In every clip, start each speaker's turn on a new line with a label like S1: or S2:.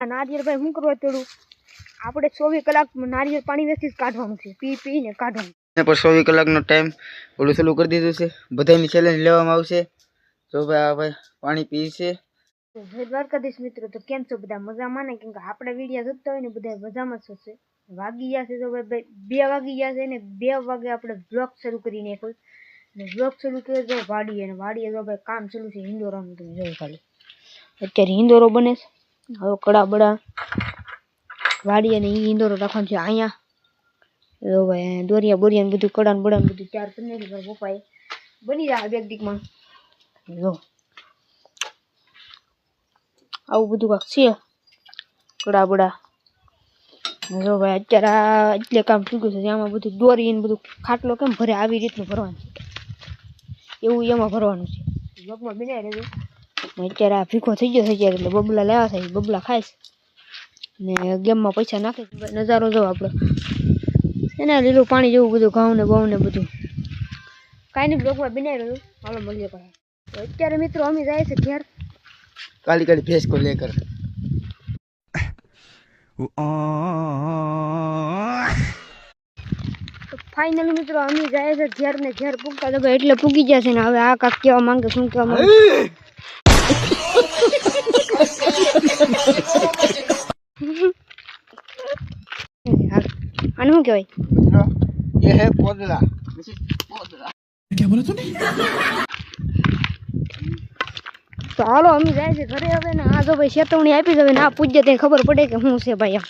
S1: આ નારિયેળ ભાઈ શું કરવા ચડું? આપણે ચોવીસ કલાક નારિયેળ પાણી વેચી જ કાઢવાનું છે. પી પીને કાઢવાનું.
S2: ને પર ચોવીસ કલાકનો ટાઈમ ઓલું ચાલુ કરી દીધું છે. બધાની ચેલેન્જ લેવામાં આવશે. તો ભાઈ આ ભાઈ પાણી પી
S1: તો જય દ્વારકાધીશ મિત્રો તો કેમ છો બધા? મજામાં ને? કેમ કે આપણે વીડિયો જોતા હોય ને બધા મજામાં જ હશે. વાગી ગયા છે તો ભાઈ બે- વાગી ગયા છે ને બે વાગે આપણે બ્લોગ શરૂ કરી નાખ્યો. ને બ્લોગ શરૂ કર્યો તો વાડીએ ને વાડીએ તો ભાઈ કામ ચાલુ છે હિન્દોરાનું તમે જોયું ખાલી. અત્યારે હિન્દોરો બને છે. કડા બડા વાડી અને ઈ હિંદોરો રાખવાનો છે અહીંયા. તો ભાઈ દોરિયા બોરિયા બધું કડા બડા બધું ચાર કરી પપ્પાએ બની જાય બે જો. આવું બધું કાંક છે કડા બડા. જો ભાઈ અત્યારે એટલે કામ થઈ ગયું છે આમાં બધું દોરી ને બધું ખાટલો કેમ ભરે આવી રીતનું ભરવાનું એવું એમાં ભરવાનું છે. લોકમાં બનાવી રહેજો ને અત્યારે આ ભીખો થઈ ગયો છે અત્યારે એટલે બબલા લેવા થાય બબલા ખાઈશ ને ગેમમાં પૈસા નાખે નજારો જો આપણો એને લીલું પાણી જેવું બધું ઘઉં ને બહુ ને બધું કાંઈ નહીં બ્લોકમાં બનાવી રહ્યું હાલો મળીએ પણ અત્યારે મિત્રો અમે જાય છે ઘેર
S2: કાલી કાલી ભેંસ કો લેકર
S1: ફાઇનલી મિત્રો અમે જાય છે ઘેર ને ઘેર પૂગતા તો એટલે પૂગી ગયા છે ને હવે આ કાક કેવા માંગે શું કેવા માંગે. આનું શું કહેવાય?
S2: એ હે પોદળા પોદળા ક્યાં બોલે
S1: તું તો ચાલો અમે જાય છે ઘરે હવે ને આ જો ભાઈ શેતવણી આપી દે ને આ પૂજ્ય તે ખબર પડે કે શું છે ભાઈ
S2: આમ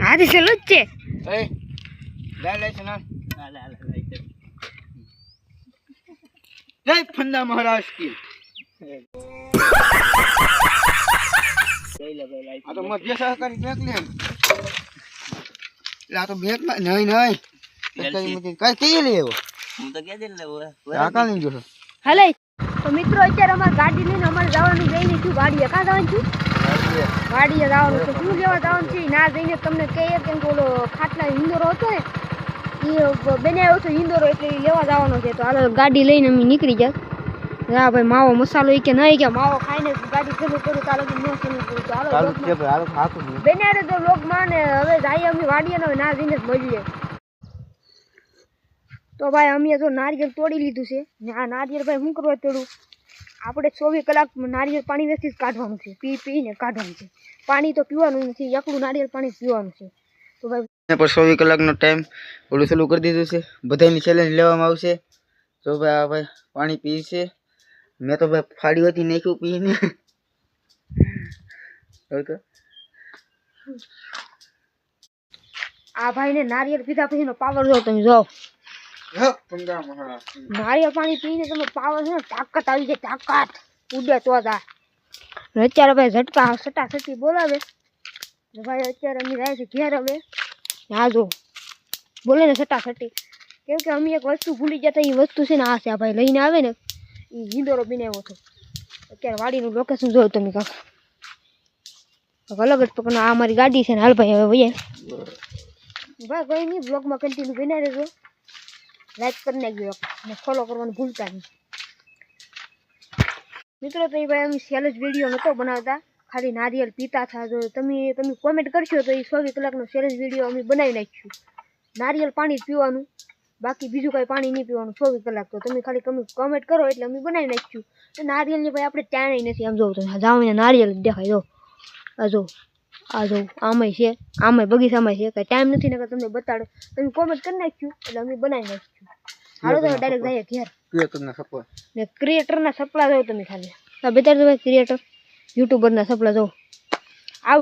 S2: હા
S1: તે છેલ્લું જ છે
S2: લે લે સના જય ફંદા મહારાજ કી. આ તો મધ્ય સહકારી બેંક ને એટલે આ તો બેંક નહીં નહીં. કઈ કઈ લેવો હું તો કે દે લેવો કાકા લઈ ગયો
S1: હાલે. તો મિત્રો અત્યારે અમારે ગાડી લઈને અમારે જવાનું જઈને છું વાડીએ. કાં જવાનું છું? વાડીએ. જવાનું છે. શું લેવા જવાનું છે? ના જઈને તમને કહીએ કેમ કે ઓલો ખાટલા હિંદોરો હતો ને એ હિંદોરો એટલે લેવા જવાનો છે. તો હાલો ગાડી લઈને અમે નીકળી જાય હા ભાઈ માવો મસાલો એ કે નહીં કે માવો ખાઈને ગાડી ચાલુ કરું તારે ન ચાલુ કરું.
S2: ચાલો હાલો ચાલુ નહીં.
S1: બેનારે તો લોક માને હવે જઈએ અમે વાડીએ ને ના જઈને મળીએ. તો ભાઈ અમે તો નારિયેળ તોડી લીધું છે. ને આ નારિયેળ ભાઈ શું કરવા તોડું. આપણે ચોવીસ કલાક નારિયેળ પાણી વેચી જ કાઢવાનું છે. પી પીને કાઢવાનું છે. પાણી તો પીવાનું નથી એકલું નારિયેળ પાણી પીવાનું છે.
S2: ને પર ચોવીસ કલાકનો ટાઈમ ઓલું સલું કરી દીધું છે. બધાની ચેલેન્જ લેવામાં આવશે. તો ભાઈ આ ભાઈ પાણી પીશે મેં તો ભાઈ ફાડી હતી નાખ્યું પીને. આ ભાઈ
S1: આ ભાઈને નારિયેળ પીધા પછીનો પાવર જો તમે જો. નારિયેળ પાણી પીને તમે પાવર છે ને તાકાત આવી જાય તાકાત. ઉડે તો જ. અત્યારે ભાઈ ઝટકા સટા સટી બોલાવે. ને ભાઈ અત્યારે અમે જાય છે ઘેર હવે. હા, જો. બોલે ને સટા સટી કેમ કે અમે એક વસ્તુ ભૂલી જતા એ વસ્તુ છે ને આ છે આ ભાઈ લઈને આવે ને, એ હિંદોરો બનાવ્યો હતો. અત્યારે વાડીનું લોકેશન જોયું તમે કાંક. અલગ જ પ્રકારનો આ અમારી ગાડી છે ને, હાલ ભાઈ હવે ભાઈ ભાઈ કોઈ નહીં બ્લોગમાં કન્ટિન્યુ બના રહેજો. લાઈક કરી નાખજો અને ફોલો કરવાનું ભૂલતા નહીં. મિત્રો, તો એ ભાઈ અમે સેલ જ વીડિયો નહોતો બનાવતા. ખાલી નારિયેલ પીતા હતા તો તમે તમે કોમેન્ટ કરશો તો એ ચોવીસ કલાકનો સેલ વીડિયો અમે બનાવી નાખીશું નારિયેળ પાણી જ પીવાનું બાકી બીજું કાંઈ પાણી નહીં પીવાનું ચોવીસ કલાક તો તમે ખાલી તમે કોમેન્ટ કરો એટલે અમે બનાવી નાખીશું તો નારિયેલની ભાઈ આપણે ચાણી નથી આમ જોવું તમે જાઓ નારિયેલ દેખાય જો. આ જો આ જો આમાંય છે આમાંય બગીચામાં છે કાંઈ ટાઈમ નથી ને તમને બતાડો. તમે કોમેન્ટ કરી નાખ્યું એટલે અમે બનાવી નાખીશું હાલો તમે ડાયરેક્ટ જઈએ ઘેર.
S2: ક્રિએટરના સપોર્ટ
S1: ને ક્રિએટરના સપના જો તમે ખાલી. બતાડજો ભાઈ ક્રિએટર યુટ્યુબરના સપના જો